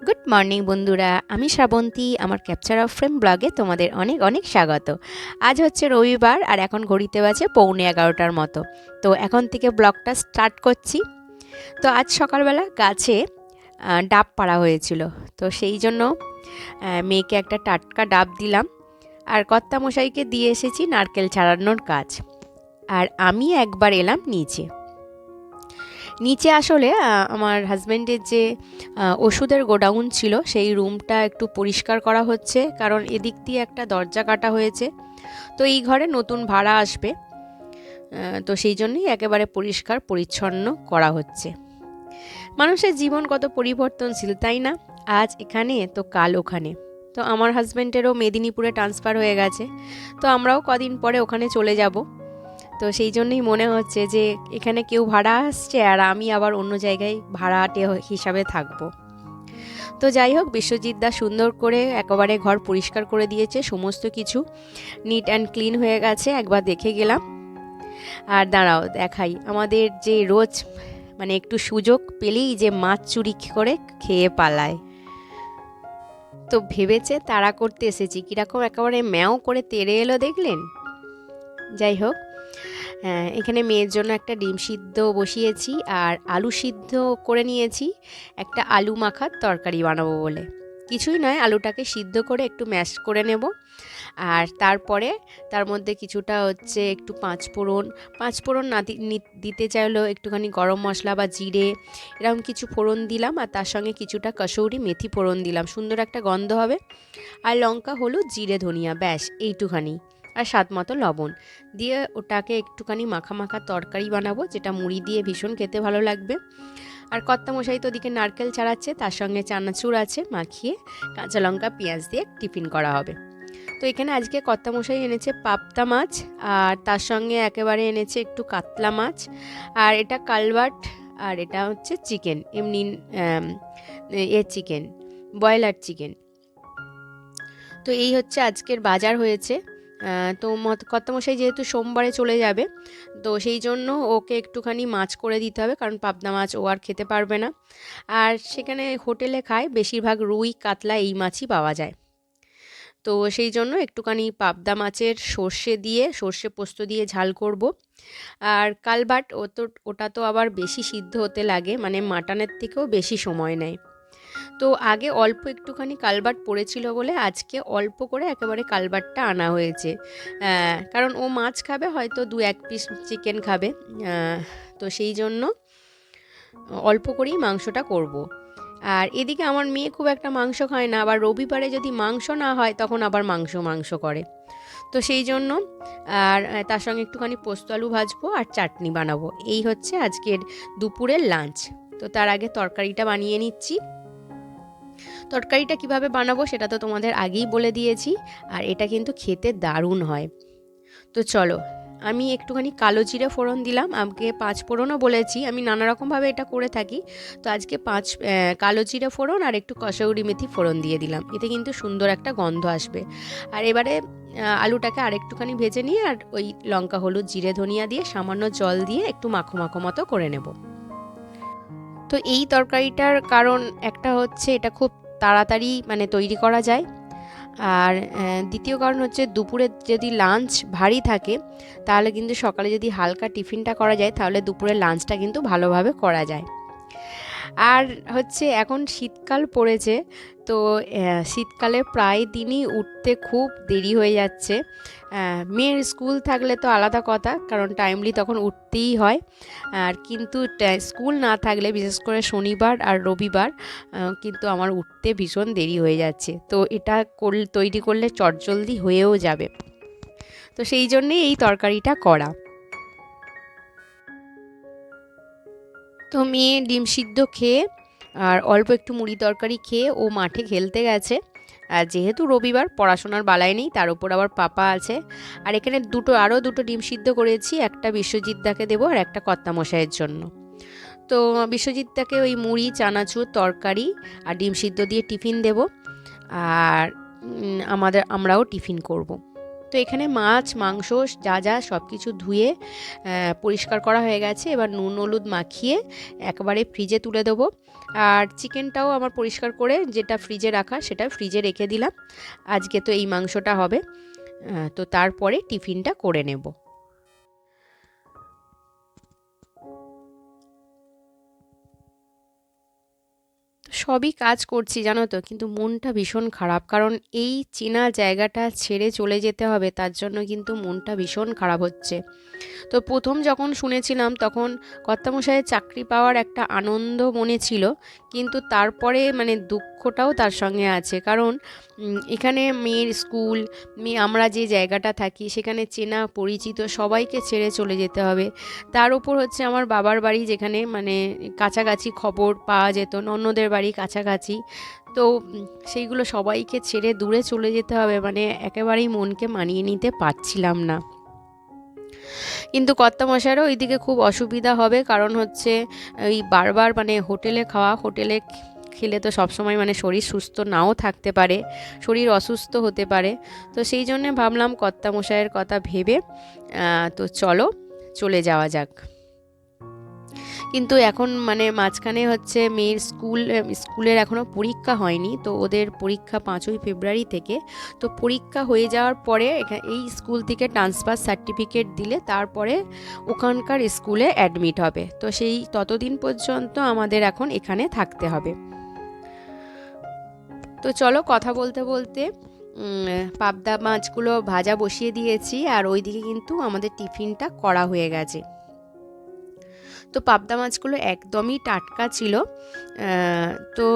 Good morning বন্ধুরা। আমি শ্রাবন্তী, আমার ক্যাপচার অফ ফ্রেম ব্লগে তোমাদের অনেক অনেক স্বাগত। আজ হচ্ছে রবিবার আর এখন ঘড়িতে বাজে পৌনে এগারোটার মতো। তো এখন থেকে ব্লগটা স্টার্ট করছি। তো আজ সকালবেলা গাছে ডাব পাড়া হয়েছিল। তো সেই জন্য মেয়েকে একটা টাটকা ডাব দিলাম। আর কর্তা মশাইকে দিয়ে এসেছি নারকেল ছাড়ানোর কাজ। আর আমি একবার এলাম নিচে। নিচে আসলে আমার হাজব্যান্ডের যে ওষুধের গোডাউন ছিল, সেই রুমটা একটু পরিষ্কার করা হচ্ছে, কারণ এদিক দিয়ে একটা দরজা কাটা হয়েছে। তো এই ঘরে নতুন ভাড়া আসবে তো সেই জন্যই একেবারে পরিষ্কার, পরিচ্ছন্ন করা হচ্ছে। মানুষের জীবন কত পরিবর্তনশীল, তাই না? আজ এখানে, তো কাল ওখানে। তো আমার হাজব্যান্ডেরও মেদিনীপুরে ট্রান্সফার হয়ে গেছে। তো আমরাও কদিন পরে ওখানে চলে যাব। তো সেই জন্যই মনে হচ্ছে যে এখানে কেউ ভাড়া আসছে আর আমি আবার অন্য জায়গায় ভাড়াটে হিসাবে থাকব। তো যাই হোক, বিশ্বজিৎ দা সুন্দর করে একেবারে ঘর পরিষ্কার করে দিয়েছে, সমস্ত কিছু নিট অ্যান্ড ক্লিন হয়ে গেছে, একবার দেখে গেলাম। আর দাঁড়াও, দেখাই। আমাদের যে রোজ মানে একটু সুযোগ পেলেই যে মাছ চুরি করে খেয়ে পালায়। তো ভেবেছে তাড়া করতে এসেছি। কীরকম একেবারে ম্যাও করে তেড়ে এলো দেখলেন? যাই হোক এখানে মেয়ের জন্য একটা ডিম সিদ্ধ বসিয়েছি আর আলু সিদ্ধ করে নিয়েছি। একটা আলু মাখার তরকারি বানাবো বলে। কিছুই নয়, আলুটাকে সিদ্ধ করে একটু ম্যাশ করে নেব। আর তারপরে তার মধ্যে কিছুটা হচ্ছে একটু পাঁচ ফোড়ন পাঁচ ফোড়ন না, দিতে চাইলেও একটুখানি গরম মশলা বা জিরে, এরকম কিছু ফোড়ন দিলাম আর তার সঙ্গে কিছুটা কসৌরি মেথি ফোড়ন দিলাম। সুন্দর একটা গন্ধ হবে। আর লঙ্কা, হলুদ, জিরে, ধনিয়া, ব্যাস, এইটুখানি। আর স্বাদ মতো লবণ। দিয়ে ওটাকে একটুখানি মাখা মাখা তরকারি বানাবো, যেটা মুড়ি দিয়ে ভীষণ খেতে ভালো লাগবে। আর কর্তা মশাই তো ওদিকে নারকেল ছাড়াচ্ছে, তার সঙ্গে চানাচুর আছে, মাখিয়ে কাঁচা লঙ্কা, পেঁয়াজ দিয়ে টিফিন করা হবে। তো এখানে আজকে কর্তা মশাই এনেছে পাবদা মাছ, আর তার সঙ্গে একেবারে এনেছে একটু কাতলা মাছ, আর এটা কালবাট, আর এটা হচ্ছে চিকেন, এমনি এ চিকেন, ব্রয়লার চিকেন। তো এই হচ্ছে আজকের বাজার হয়েছে। তো কর্তামশাই যেহেতু সোমবারে চলে যাবে, তো সেই জন্য ওকে একটুখানি মাছ করে দিতে হবে, কারণ পাবদা মাছ ও আর খেতে পারবে না। আর সেখানে হোটেলে খায়, বেশিরভাগ রুই, কাতলা এই মাছই পাওয়া যায়। তো সেই জন্য একটুখানি পাবদা মাছের সর্ষে দিয়ে, সর্ষে পোস্ত দিয়ে ঝাল করব। আর কালবাট ও তো ওটা তো আবার বেশি সিদ্ধ হতে লাগে মানে মাটনের থেকেও বেশি সময় নেয়। তো আগে অল্প একটুখানি কালবাট পড়েছিল বলে আজকে অল্প করে একেবারে কালবাটটা আনা হয়েছে। কারণ ও মাছ খাবে, হয়তো দু এক পিস চিকেন খাবে। তো সেই জন্য অল্প করেই মাংসটা করব। আর এদিকে আমার মেয়ে খুব একটা মাংস খায় না, আবার রবিবারে যদি মাংস না হয় তখন আবার মাংস মাংস করে। তো সেই জন্য আর তার সঙ্গে একটুখানি পোস্ত আলু ভাজবো আর চাটনি বানাবো। এই হচ্ছে আজকের দুপুরের লাঞ্চ তো তার আগে তরকারিটা বানিয়ে নিচ্ছি। তরকারিটা কীভাবে বানাবো সেটা তো তোমাদের আগেই বলে দিয়েছি, আর এটা কিন্তু খেতে দারুণ হয়। তো চলো, আমি একটুখানি কালো জিরে ফোড়ন দিলাম আমাকে পাঁচ ফোড়নও বলেছি, আমি নানা রকমভাবে এটা করে থাকি। তো আজকে পাঁচ কালো জিরে ফোড়ন আর একটু কসৌরি মেথি ফোড়ন দিয়ে দিলাম, এতে কিন্তু সুন্দর একটা গন্ধ আসবে। আর এবারে আলুটাকে আরেকটুখানি ভেজে নিয়ে আর ওই লঙ্কা, হলুদ, জিরে, ধনিয়া দিয়ে সামান্য জল দিয়ে একটু মাখো মাখো মতো করে নেব। তো এই তরকারিটার কারণ একটা হচ্ছে, এটা খুব তাড়াতাড়ি মানে তৈরি করা যায়। আর দ্বিতীয় কারণ হচ্ছে দুপুরে যদি লাঞ্চ ভারী থাকে, তাহলে কিন্তু সকালে যদি হালকা টিফিনটা করা যায়, তাহলে দুপুরে লাঞ্চটা কিন্তু ভালোভাবে করা যায়। আর হচ্ছে এখন শীতকাল পড়েছে, তো শীতকালে প্রায় দিনই উঠতে খুব দেরি হয়ে যাচ্ছে। মেয়ের স্কুল থাকলে তো আলাদা কথা, কারণ টাইমলি তখন উঠতেই হয়। আর কিন্তু স্কুল না থাকলে, বিশেষ করে শনিবার আর রবিবার কিন্তু আমার উঠতে ভীষণ দেরি হয়ে যাচ্ছে। তো এটা করলে, তৈরি করলে চটজলদি হয়েও যাবে। তো সেই জন্যেই এই তরকারিটা করা। তো মেয়ে ডিম সিদ্ধ খেয়ে আর অল্প একটু মুড়ি তরকারি খেয়ে ও মাঠে খেলতে গেছে। আর যেহেতু রবিবার, পড়াশোনার বালায় নেই, তার উপর আবার পাপা আছে। আর এখানে দুটো, আরও দুটো ডিম সিদ্ধ করেছি, একটা বিশ্বজিৎ বিশ্বজিৎদাকে দেবো আর একটা কর্তামশাইয়ের জন্য। তো বিশ্বজিৎ বিশ্বজিৎদাকে ওই মুড়ি, চানাচুর, তরকারি আর ডিম সিদ্ধ দিয়ে টিফিন দেব। আর আমাদের, আমরাও টিফিন করব। তো এখানে মাছ, মাংস, যা যা সব কিছু ধুয়ে পরিষ্কার করা হয়ে গেছে। এবার নুন, হলুদ মাখিয়ে একবারে ফ্রিজে তুলে দেবো। আর চিকেনটাও আমার পরিষ্কার করে যেটা ফ্রিজে রাখা সেটা ফ্রিজে রেখে দিলাম। আজকে তো এই মাংসটা হবে। তো তারপরে টিফিনটা করে নেব। সবই কাজ করছি, জানো তো। কিন্তু মনটা ভীষণ খারাপ। কারণ এই চেনা জায়গাটা ছেড়ে চলে যেতে হবে, তার জন্য কিন্তু মনটা ভীষণ খারাপ হচ্ছে। তো প্রথম যখন শুনেছিলাম, তখন কর্তামশাইয়ের চাকরি পাওয়ার একটা আনন্দ মনে ছিল। কিন্তু তারপরে মানে দুঃখটাও তার সঙ্গে আছে। কারণ এখানে মেয়ের স্কুল মেয়ে আমরা যে জায়গাটা থাকি, সেখানে চেনা, পরিচিত সবাইকে ছেড়ে চলে যেতে হবে। তার উপর হচ্ছে আমার বাবার বাড়ি যেখানে মানে কাছাকাছি খবর পাওয়া যেত, ননদের বাড়ি কাছাকাছি। তো সেইগুলো সবাইকে ছেড়ে দূরে চলে যেতে হবে মানে একেবারেই মনকে মানিয়ে নিতে পারছিলাম না। কিন্তু কর্তামশাইরও ওইদিকে খুব অসুবিধা হবে, কারণ হচ্ছে ওই বারবার মানে হোটেলে খাওয়া, হোটেলে খেলে তো সবসময় মানে শরীর সুস্থ নাও থাকতে পারে, শরীর অসুস্থ হতে পারে। তো সেই জন্যে ভাবলাম কর্তামশাইয়ের কথা ভেবে তো চলো চলে যাওয়া যাক। কিন্তু এখন মানে মাঝখানে হচ্ছে মেয়ের স্কুল, স্কুলের এখনও পরীক্ষা হয়নি, তো ওদের পরীক্ষা পাঁচই ফেব্রুয়ারি থেকে। তো পরীক্ষা হয়ে যাওয়ার পরে এই স্কুল থেকে ট্রান্সফার সার্টিফিকেট দিলে তারপরে ওখানকার স্কুলে অ্যাডমিট হবে। তো সেই ততদিন পর্যন্ত আমাদের এখন এখানে থাকতে হবে। তো চলো কথা বলতে বলতে পাবদা মাছগুলো ভাজা বসিয়ে দিয়েছি আর ওইদিকে কিন্তু আমাদের টিফিনটা করা হয়ে গেছে। তো পাবদা মাছগুলো একদমই টাটকা ছিল। তো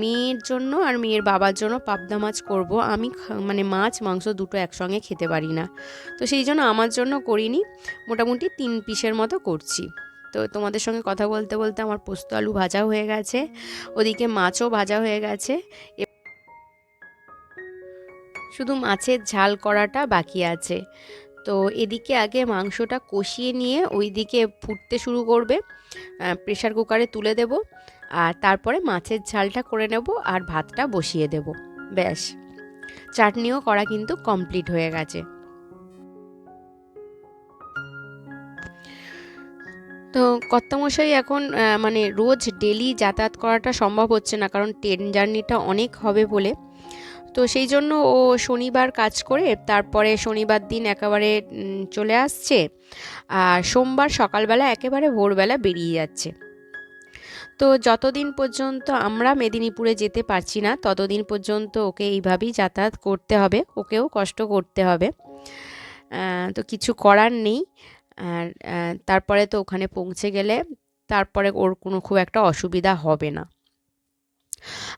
মেয়ের জন্য আর মেয়ের বাবার জন্য পাবদা মাছ করব। আমি মানে মাছ, মাংস দুটো একসঙ্গে খেতে পারি না। তো সেই জন্য আমার জন্য করিনি, মোটামুটি তিন পিসের মতো করছি। তো তোমাদের সঙ্গে কথা বলতে বলতে আমার পোস্ত আলু ভাজা হয়ে গেছে, ওদিকে মাছও ভাজা হয়ে গেছে। শুধু মাছের ঝাল করাটা বাকি আছে। তো এদিকে আগে মাংসটা কষিয়ে নিয়ে ওইদিকে ফুটতে শুরু করবে। প্রেশার কুকারে তুলে দেব আর তারপরে মাছের ঝালটা করে নেব আর ভাতটা বসিয়ে দেব। ব্যাস। চাটনিও করা কিন্তু কমপ্লিট হয়ে গেছে। তো কর্তামশাই এখন মানে রোজ ডেলি যাতায়াত করাটা সম্ভব হচ্ছে না কারণ ট্রেন জার্নিটা অনেক হবে বলে। তো সেই জন্য ও শনিবার কাজ করে তারপরে শনিবার দিন একেবারে চলে আসছে। আর সোমবার সকালবেলা একেবারে ভোরবেলা বেরিয়ে যাচ্ছে। তো যতদিন পর্যন্ত আমরা মেদিনীপুরে যেতে পারছি না, ততদিন পর্যন্ত ওকে এইভাবেই যাতায়াত করতে হবে। ওকেও কষ্ট করতে হবে। তো কিছু করার নেই। আর তারপরে তো ওখানে পৌঁছে গেলে তারপরে ওর কোনো খুব একটা অসুবিধা হবে না।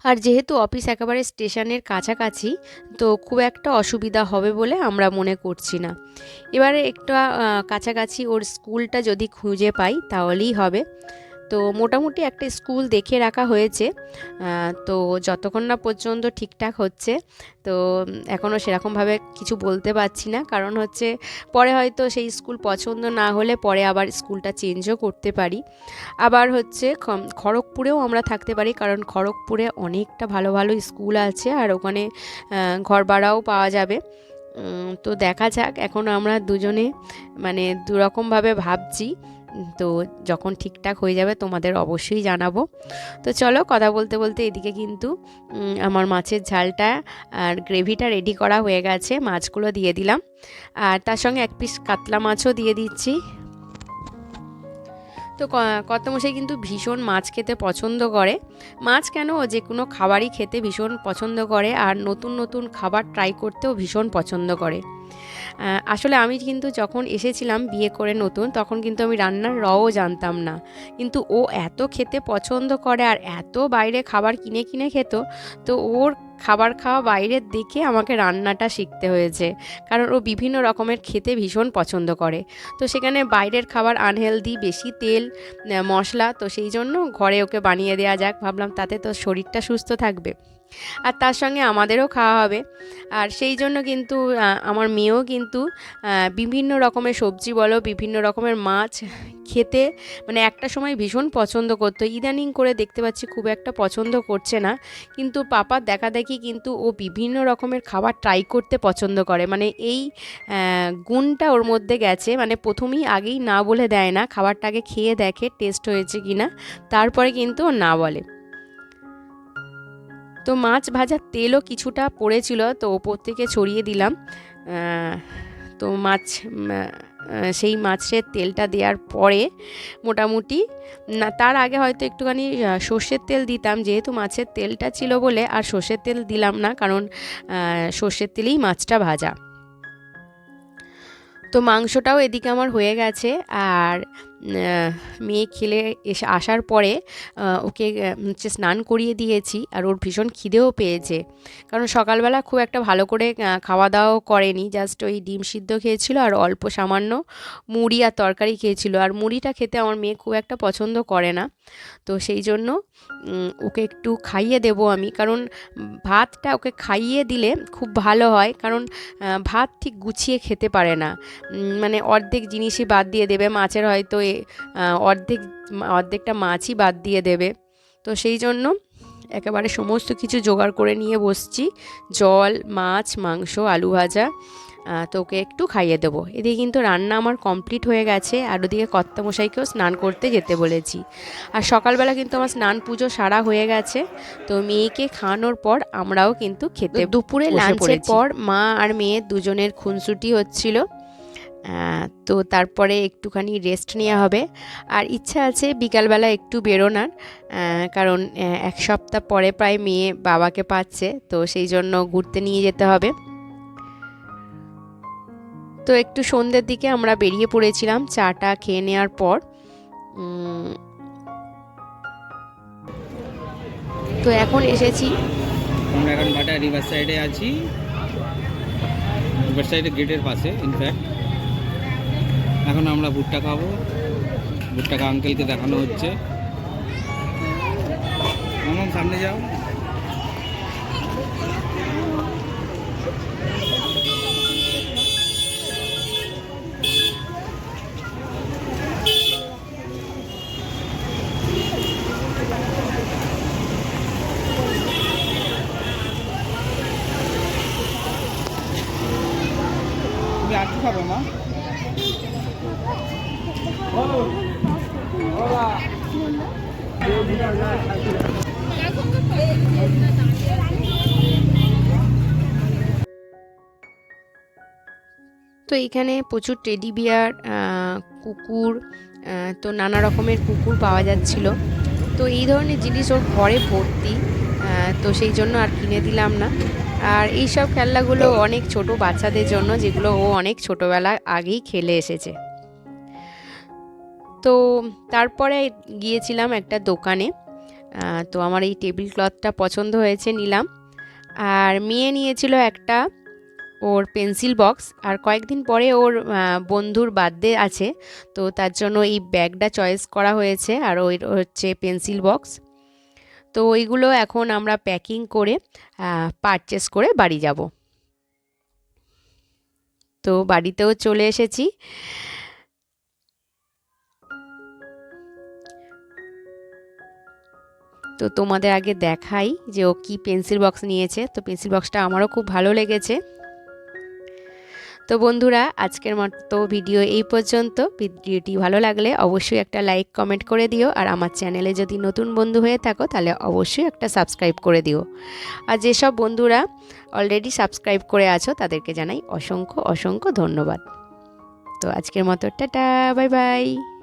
আর যেহেতু অফিস একেবারে স্টেশনের কাছাকাছি, তো খুব একটা অসুবিধা হবে বলে আমরা মনে করছি না। এবারে একটা কাছাকাছি ওর স্কুলটা যদি খুঁজে পাই তাহলেই হবে। তো মোটামুটি একটা স্কুল দেখে রাখা হয়েছে তো যতক্ষণ না পর্যন্ত ঠিকঠাক হচ্ছে, তো এখনও সেরকমভাবে কিছু বলতে পারছি না। কারণ হচ্ছে পরে হয়তো সেই স্কুল পছন্দ না হলে পরে আবার স্কুলটা চেঞ্জও করতে পারি। আবার হচ্ছে খড়গপুরেও আমরা থাকতে পারি, কারণ খড়গপুরে অনেকটা ভালো ভালো স্কুল আছে আর ওখানে ঘর ভাড়াও পাওয়া যাবে। তো দেখা যাক, এখন আমরা দুজনে মানে দুরকমভাবে ভাবছি। তো যখন ঠিকঠাক হয়ে যাবে তোমাদের অবশ্যই জানাব। তো চলো কথা বলতে বলতে এদিকে কিন্তু আমার মাছের ঝালটা আর গ্রেভিটা রেডি করা হয়ে গেছে, মাছগুলো দিয়ে দিলাম। আর তার সঙ্গে এক পিস কাতলা মাছও দিয়ে দিচ্ছি। তো কর্তামশাই কিন্তু ভীষণ মাছ খেতে পছন্দ করে। মাছ কেন? যে কোনো খাবারই খেতে ভীষণ পছন্দ করে, আর নতুন নতুন খাবার ট্রাই করতেও ভীষণ পছন্দ করে। আসলে আমি কিন্তু যখন এসেছিলাম বিয়ে করে নতুন, তখন কিন্তু আমি রান্নার রও জানতাম না। কিন্তু ও এত খেতে পছন্দ করে আর এত বাইরে খাবার কিনে কিনে খেত, তো ওর খাবার খাওয়া বাইরের দেখে আমাকে রান্নাটা শিখতে হয়েছে। কারণ ও বিভিন্ন রকমের খেতে ভীষণ পছন্দ করে। তো সেখানে বাইরের খাবার আনহেলদি, বেশি তেল মশলা, তো সেই জন্য ঘরে ওকে বানিয়ে দেওয়া যাক। ভাবলাম তাতে তো শরীরটা সুস্থ থাকবে। আর তার সঙ্গে আমাদেরও খাওয়া হবে। আর সেই জন্য কিন্তু আমার মেয়েও কিন্তু বিভিন্ন রকমের সবজি বলো, বিভিন্ন রকমের মাছ খেতে মানে একটা সময় ভীষণ পছন্দ করতো। ইদানিং করে দেখতে পাচ্ছি খুব একটা পছন্দ করছে না। কিন্তু পাপার দেখা দেখি কিন্তু ও বিভিন্ন রকমের খাবার ট্রাই করতে পছন্দ করে। মানে এই গুণটা ওর মধ্যে গেছে। মানে প্রথমেই আগেই না বলে দেয় না খাবারটাকে খেয়ে দেখে টেস্ট হয়েছে কি না তারপরে কিন্তু ও না বলে। তো মাছ ভাজার তেলও কিছুটা পড়েছিল, তো ওপর থেকে ছড়িয়ে দিলাম। তো মাছ সেই মাছের তেলটা দেওয়ার পরে মোটামুটি, না, তার আগে হয়তো একটুখানি সর্ষের তেল দিতাম, যেহেতু মাছের তেলটা ছিল বলে আর সর্ষের তেল দিলাম না, কারণ সর্ষের তেলেই মাছটা ভাজা। তো মাংসটাও এদিকে আমার হয়ে গেছে, আর মেয়ে খেলে এসে আসার পরে ওকে হচ্ছে স্নান করিয়ে দিয়েছি আর ওর ভীষণ খিদেও পেয়েছে। কারণ সকালবেলা খুব একটা ভালো করে খাওয়া দাওয়াও করেনি জাস্ট ওই ডিম সিদ্ধ খেয়েছিল আর অল্প সামান্য মুড়ি আর তরকারি খেয়েছিল। আর মুড়িটা খেতে আমার মেয়ে খুব একটা পছন্দ করে না। তো সেই জন্য ওকে একটু খাইয়ে দেব আমি। কারণ ভাতটা ওকে খাইয়ে দিলে খুব ভালো হয়। কারণ ভাত ঠিক গুছিয়ে খেতে পারে না। মানে অর্ধেক জিনিসই বাদ দিয়ে দেবে। মাছের হয়তো এ অর্ধেক অর্ধেকটা মাছই বাদ দিয়ে দেবে। তো সেই জন্য একেবারে সমস্ত কিছু জোগাড় করে নিয়ে বসছি। জল মাছ মাংস আলু ভাজা তো ওকে একটু খাইয়ে দেবো। এদিকে কিন্তু রান্না আমার কমপ্লিট হয়ে গেছে আর ওদিকে কর্তামশাইকেও স্নান করতে যেতে বলেছি। আর সকালবেলা কিন্তু আমার স্নান পুজো সারা হয়ে গেছে। তো মেয়েকে খাওয়ানোর পর আমরাও কিন্তু খেতে দুপুরে লাঞ্চের পর মা আর মেয়ে দুজনের খুনসুটি হচ্ছিল। তো তারপরে একটুখানি রেস্ট নেওয়া হবে। আর ইচ্ছা আছে বিকালবেলা একটু বেরোনার কারণ এক সপ্তাহ পরে প্রায় মেয়ে বাবাকে পাচ্ছে, তো সেই জন্য ঘুরতে নিয়ে যেতে হবে। তো একটু সন্ধ্যের দিকে আমরা বেরিয়ে পড়েছিলাম চাটা খেয়ে নেওয়ার পর। তো এখন এসেছি। আমরা এখন বাটা রিভার সাইডে আছি। রিভার সাইডে গেটের পাশে ইনফ্যাক্ট এখন আমরা ভুট্টা খাব। ভুট্টাকে আঙ্কেলকে দেখানো হচ্ছে। মামাম সামনে যাও। তুমি আর কি খাবে, মা? তো এইখানে প্রচুর টেডি বিয়ার কুকুর তো নানা রকমের কুকুর পাওয়া যাচ্ছিল। তো এই ধরনের জিনিস ওর ঘরে ভর্তি তো সেই জন্য আর কিনে দিলাম না। আর এই সব খেলনাগুলো অনেক ছোট বাচ্চাদের জন্য, যেগুলো ও অনেক ছোটোবেলা আগেই খেলে এসেছে। তো তারপরে গিয়েছিলাম একটা দোকানে তো আমার এই টেবিল ক্লথটা পছন্দ হয়েছে নিলাম। আর মেয়ে নিয়েছিল একটা ওর পেন্সিল বক্স, আর কয়েকদিন পরে ওর বন্ধুর বার্থডে আছে, তো তার জন্য এই ব্যাগটা চয়েস করা হয়েছে, আর ওই হচ্ছে পেন্সিল বক্স। তো ওইগুলো এখন আমরা প্যাকিং করে পারচেস করে বাড়ি যাব। তো বাড়িতেও চলে এসেছি। তো তোমাদের আগে দেখাই যে ও কি পেন্সিল বক্স নিয়েছে। তো পেন্সিল বক্সটা আমারও খুব ভালো লেগেছে। তো বন্ধুরা, আজকের মতো ভিডিও এই পর্যন্ত। ভিডিওটি ভালো লাগলে অবশ্যই একটা লাইক, কমেন্ট করে দিও। আর আমার চ্যানেলে যদি নতুন বন্ধু হয়ে থাকো, তাহলে অবশ্যই একটা সাবস্ক্রাইব করে দিও। আর যেসব বন্ধুরা অলরেডি সাবস্ক্রাইব করে আছো, তাদেরকে জানাই অসংখ্য অসংখ্য ধন্যবাদ। তো আজকের মতো, টাটা, বাই বাই।